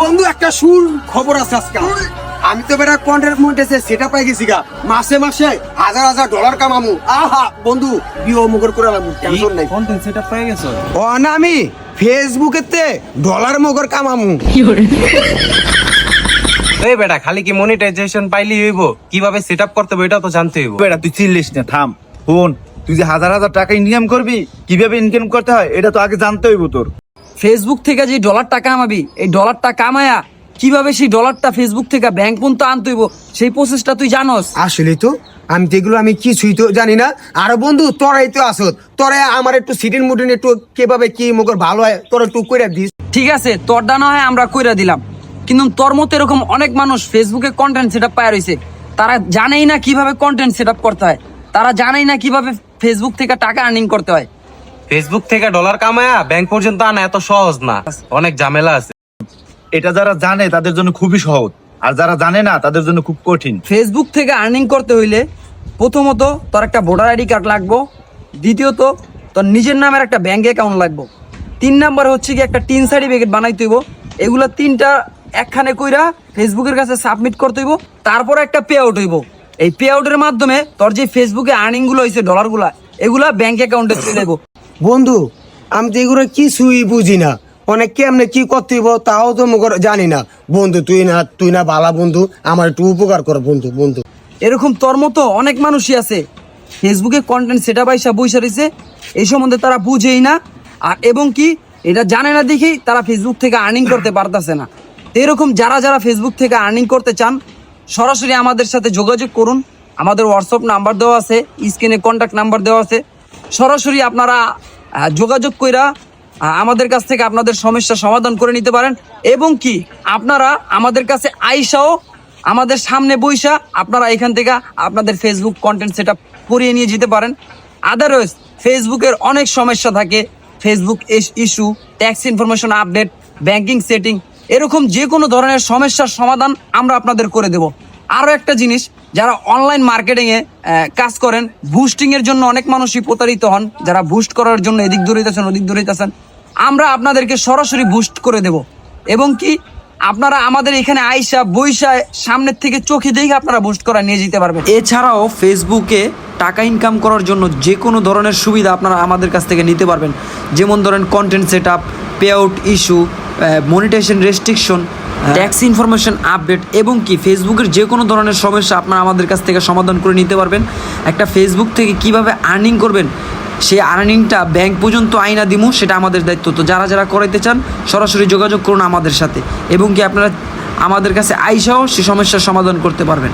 বন্ধু একটা সুর খবর আছে আজকে আমি তো বেটা কন্টেন্ট মন্টেসে সেটা পাই গেছি গা। মাসে মাসে হাজার হাজার ডলার কামামু। আহা বন্ধু বিয়ে মুগর করে আলামু টেনশন নাই। কন্টেন্ট সেটা পেয়ে গেছো? ও না আমি ফেসবুকেতে ডলার মগর কামামু। কি করে? এই বেটা খালি কি মনিটাইজেশন পাইলি হইব? কীভাবে সেট আপ করতে হবে এটা তো জানতে হইব। বেটা তুই চিল্লিস না থাম। ফোন তুই যে হাজার হাজার টাকা ইনকাম করবি কীভাবে ইনকাম করতে হয় এটা তো আগে জানতে হইব তোর। ফেসবুক থেকে যে ডলারটা কামাবি এই ডলারটা কামায়া কীভাবে সেই ডলারটা ফেসবুক থেকে ব্যাংক পর্যন্ত আনতে হইব সেই প্রসেসটা তুই জানোস। আসলে তো আমি তো এগুলো আমি কিছুই তো জানি না। আর বন্ধু তোরাই তো আসত। তোরা আমার একটু সিটিন মুটিন একটু কীভাবে কি মগর ভালো হয় তোরা একটু করে দিস। ঠিক আছে তোর ডানা হয় আমরা কইরা দিলাম। কিন্তু তোর মতো এরকম অনেক মানুষ ফেসবুকে কন্টেন্ট সেট আপ পায় রয়েছে তারা জানেই না কীভাবে কন্টেন্ট সেট আপ করতে হয়। তারা জানেই না কীভাবে ফেসবুক থেকে টাকা আর্নিং করতে হয়। ফেসবুক থেকে ডলার কামায়া ব্যাংক পর্যন্ত আনা এত সহজ না। অনেক ঝামেলা আছে। এটা যারা জানে তাদের জন্য খুবই সহজ। আর যারা জানে না তাদের জন্য খুব কঠিন। ফেসবুক থেকে আর্নিং করতে হইলে প্রথমত তোর একটা ভোটার আইডি কার্ড লাগবো। দ্বিতীয়ত তোর নিজের নামের একটা ব্যাংক অ্যাকাউন্ট লাগবো। তিন নাম্বার হচ্ছে কি একটা টিন সার্টিফিকেট বানাইতে হইব। এগুলা তিনটা একখানে কইরা ফেসবুকের কাছে সাবমিট করতে হইব। তারপর একটা পে আউট হইব। এই পে আউটের মাধ্যমে তোর যে ফেসবুকে আর্নিংগুলো হয়েছে ডলারগুলা এগুলা ব্যাংক অ্যাকাউন্টে চলে যাব বন্ধু, আমি তো এগুলো কিছুই বুঝি না। অনেক কেমনে কি করতে হইব তাও তো জানি না। বন্ধু, তুই না তুই না বালা বন্ধু, আমার একটু উপকার কর বন্ধু বন্ধু। এরকম তোর মতো অনেক মানুষই আছে। ফেসবুকে কন্টেন্ট সেটা পয়সা বইসা রয়েছে এই সম্বন্ধে তারা বুঝেই না। আর এবং কি, এটা জানে না দেখেই তারা ফেসবুক থেকে আর্নিং করতে পারতেছে না। এরকম যারা যারা ফেসবুক থেকে আর্নিং করতে চান, সরাসরি আমাদের সাথে যোগাযোগ করুন। আমাদের হোয়াটসঅ্যাপ নাম্বার দেওয়া আছে স্ক্রিনে কন্ট্যাক্ট নাম্বার দেওয়া আছে। সরাসরি আপনারা যোগাযোগ কইরা আমাদের কাছ থেকে আপনাদের সমস্যা সমাধান করে নিতে পারেন। এবং কি, আপনারা আমাদের কাছে আইসাও আমাদের সামনে বইসা আপনারা এখান থেকে আপনাদের ফেসবুক কন্টেন্ট সেট আপ করিয়ে নিয়ে যেতে পারেন। আদারওয়াইজ ফেসবুকের অনেক সমস্যা থাকে। Facebook issue tax information update banking setting এরকম যে কোনো ধরনের সমস্যার সমাধান আমরা আপনাদের করে দেব। আরও একটা জিনিস, যারা অনলাইন মার্কেটিংয়ে কাজ করেন বুস্টিং এর জন্য অনেক মানুষই প্রতারিত হন, যারা বুস্ট করার জন্য এদিক দৌড়িতেছেন ওদিক দৌড়িতেছেন আমরা আপনাদেরকে সরাসরি বুস্ট করে দেব। এবং কি, আপনারা আমাদের এখানে আইসা, বইসা, সামনের থেকে চোখে দেখে আপনারা বুস্ট করা নিয়ে যেতে পারবেন। এছাড়াও ফেসবুকে টাকা ইনকাম করার জন্য যে কোনো ধরনের সুবিধা আপনারা আমাদের কাছ থেকে নিতে পারবেন। যেমন ধরেন content set up pay out issue monetisation restriction tax information update এবং কি ফেসবুকের যে কোনো ধরনের সমস্যা আপনারা আমাদের কাছ থেকে সমাধান করে নিতে পারবেন। একটা ফেসবুক থেকে কীভাবে আর্নিং করবেন সেই আর্নিংটা ব্যাংক পর্যন্ত আইনা দিমু, সেটা আমাদের দায়িত্ব। তো যারা যারা করাইতে চান, সরাসরি যোগাযোগ করুন আমাদের সাথে এবং কি আপনারা আমাদের কাছে আইসাও সে সমস্যার সমাধান করতে পারবেন।